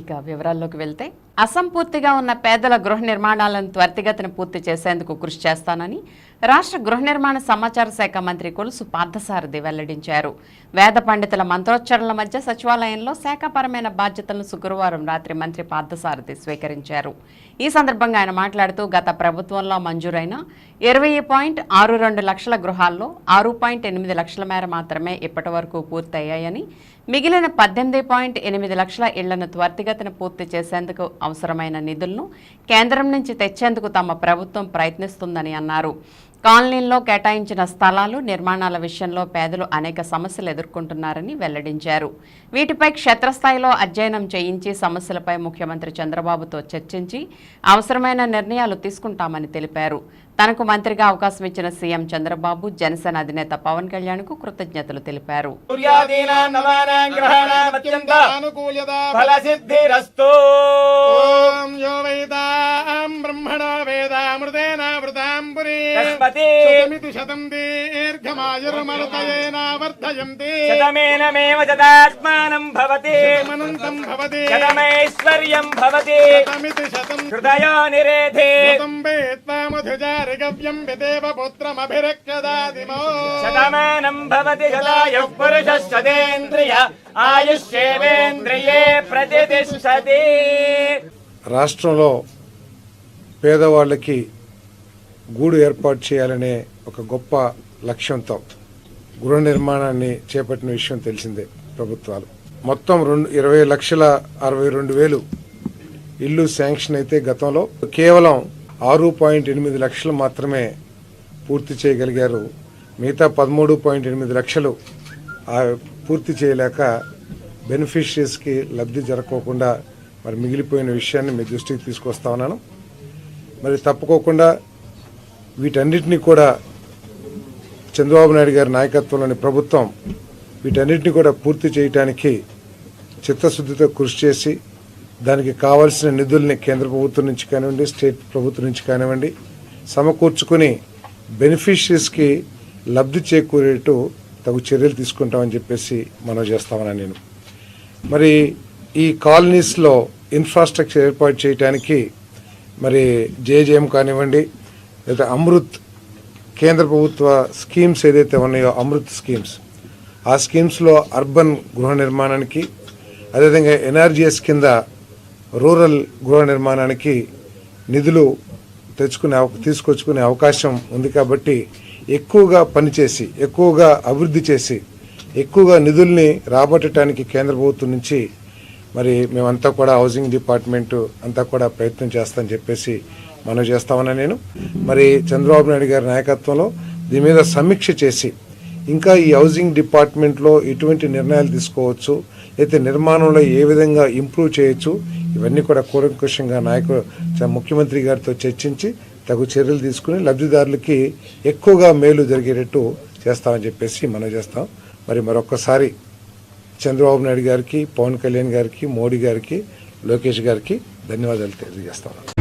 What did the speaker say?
ఇక వివరాల్లోకి వెళ్తే అసంపూర్తిగా ఉన్న పేదల గృహ నిర్మాణాలను త్వరితగతిన పూర్తి చేసేందుకు కృషి చేస్తానని రాష్ట్ర గృహ నిర్మాణ సమాచార శాఖ మంత్రి కొలుసు పార్థసారథి వెల్లడించారు. వేద పండితుల మంత్రోచ్చరణల మధ్య సచివాలయంలో శాఖాపరమైన బాధ్యతలను శుక్రవారం రాత్రి మంత్రి పార్థసారథి స్వీకరించారు. ఈ సందర్భంగా ఆయన మాట్లాడుతూ గత ప్రభుత్వంలో మంజూరైన ఇరవై పాయింట్ ఆరు రెండు లక్షల గృహాల్లో ఆరు పాయింట్ ఎనిమిది లక్షల మేర మాత్రమే ఇప్పటి వరకు పూర్తయ్యాయని మిగిలిన పద్దెనిమిది పాయింట్ ఎనిమిది లక్షల ఇళ్ళను త్వరితగతిన పూర్తి చేసేందుకు అవసరమైన నిధులను కేంద్రం నుంచి తెచ్చేందుకు తమ ప్రభుత్వం ప్రయత్నిస్తుందని అన్నారు. కాలనీల్లో కేటాయించిన స్థలాలు నిర్మాణాల విషయంలో పేదలు అనేక సమస్యలు ఎదుర్కొంటున్నారని వెల్లడించారు. వీటిపై క్షేత్రస్థాయిలో అధ్యయనం చేయించి సమస్యలపై ముఖ్యమంత్రి చంద్రబాబుతో చర్చించి అవసరమైన నిర్ణయాలు తీసుకుంటామని తెలిపారు. తనకు మంత్రిగా అవకాశం ఇచ్చిన సీఎం చంద్రబాబు జనసేన అధినేత పవన్ కళ్యాణ్కు కృతజ్ఞతలు తెలిపారు. బ్రహ్మణో పురీ తస్మతి శతమితి శతం దీర్ఘమాయుర్మరుతయేన వర్ధయంతి శతమేనమేవ శతాత్మానం భవతి అనంతం భవతి శతమైశ్వర్యం భవతి శతమితి శతం హృదయో నిరేధే శతం వేత్వామధుజారి గవ్యం విదేవ పుత్రమభిరక్షదాదిమో శతమానం భవతి శతాయుః పురుషः శతేంద్రియ ఆయుష్యేవేంద్రియే ప్రతిష్టతి రాష్ట్రంలో పేదవాళ్ళకి గూడు ఏర్పాటు చేయాలనే ఒక గొప్ప లక్ష్యంతో గృహ నిర్మాణాన్ని చేపట్టిన విషయం తెలిసిందే ప్రభుత్వాలు. మొత్తం రెండు ఇరవై లక్షల అరవై రెండు వేలు ఇల్లు శాంక్షన్ అయితే గతంలో కేవలం ఆరు పాయింట్ ఎనిమిది లక్షలు మాత్రమే పూర్తి చేయగలిగారు. మిగతా పదమూడు పాయింట్ ఎనిమిది లక్షలు ఆ పూర్తి చేయలేక బెనిఫిషరీస్కి లబ్ధి జరగకోకుండా మరి మిగిలిపోయిన విషయాన్ని మీ దృష్టికి తీసుకొస్తా ఉన్నాను. మరి తప్పుకోకుండా వీటన్నిటిని కూడా చంద్రబాబు నాయుడు గారి నాయకత్వంలోని ప్రభుత్వం వీటన్నిటిని కూడా పూర్తి చేయటానికి చిత్తశుద్ధితో కృషి చేసి దానికి కావాల్సిన నిధుల్ని కేంద్ర ప్రభుత్వం నుంచి కానివ్వండి స్టేట్ ప్రభుత్వం నుంచి కానివ్వండి సమకూర్చుకుని బెనిఫిషరీస్కి లబ్ధి చేకూరేటు తగు చర్యలు తీసుకుంటామని చెప్పేసి మనం చేస్తామని నేను. మరి ఈ కాలనీస్లో ఇన్ఫ్రాస్ట్రక్చర్ ఏర్పాటు చేయడానికి మరి జేజేఎం కానివ్వండి లేదా అమృత్ కేంద్ర ప్రభుత్వ స్కీమ్స్ ఏదైతే ఉన్నాయో అమృత్ స్కీమ్స్ ఆ స్కీమ్స్లో అర్బన్ గృహ నిర్మాణానికి అదేవిధంగా ఎన్ఆర్జీఎస్ కింద రూరల్ గృహ నిర్మాణానికి నిధులు తెచ్చుకునే తీసుకొచ్చుకునే అవకాశం ఉంది కాబట్టి ఎక్కువగా పనిచేసి ఎక్కువగా అభివృద్ధి చేసి ఎక్కువగా నిధుల్ని రాబట్టడానికి కేంద్ర ప్రభుత్వం నుంచి మరి మేమంతా కూడా హౌసింగ్ డిపార్ట్మెంటు అంతా కూడా ప్రయత్నం చేస్తామని చెప్పేసి మనం చేస్తామని నేను. మరి చంద్రబాబు నాయుడు గారి నాయకత్వంలో దీని మీద సమీక్ష చేసి ఇంకా ఈ హౌసింగ్ డిపార్ట్మెంట్లో ఎటువంటి నిర్ణయాలు తీసుకోవచ్చు అయితే నిర్మాణంలో ఏ విధంగా ఇంప్రూవ్ చేయొచ్చు ఇవన్నీ కూడా కూలంకుషంగా నాయకుడు ముఖ్యమంత్రి గారితో చర్చించి తగు చర్యలు తీసుకుని లబ్ధిదారులకి ఎక్కువగా మేలు జరిగేటట్టు చేస్తామని చెప్పేసి మనం చేస్తాం. మరి మరొక్కసారి చంద్రబాబు నాయుడు గారికి పవన్ కళ్యాణ్ గారికి మోడీ గారికి లోకేష్ గారికి ధన్యవాదాలు తెలియజేస్తాను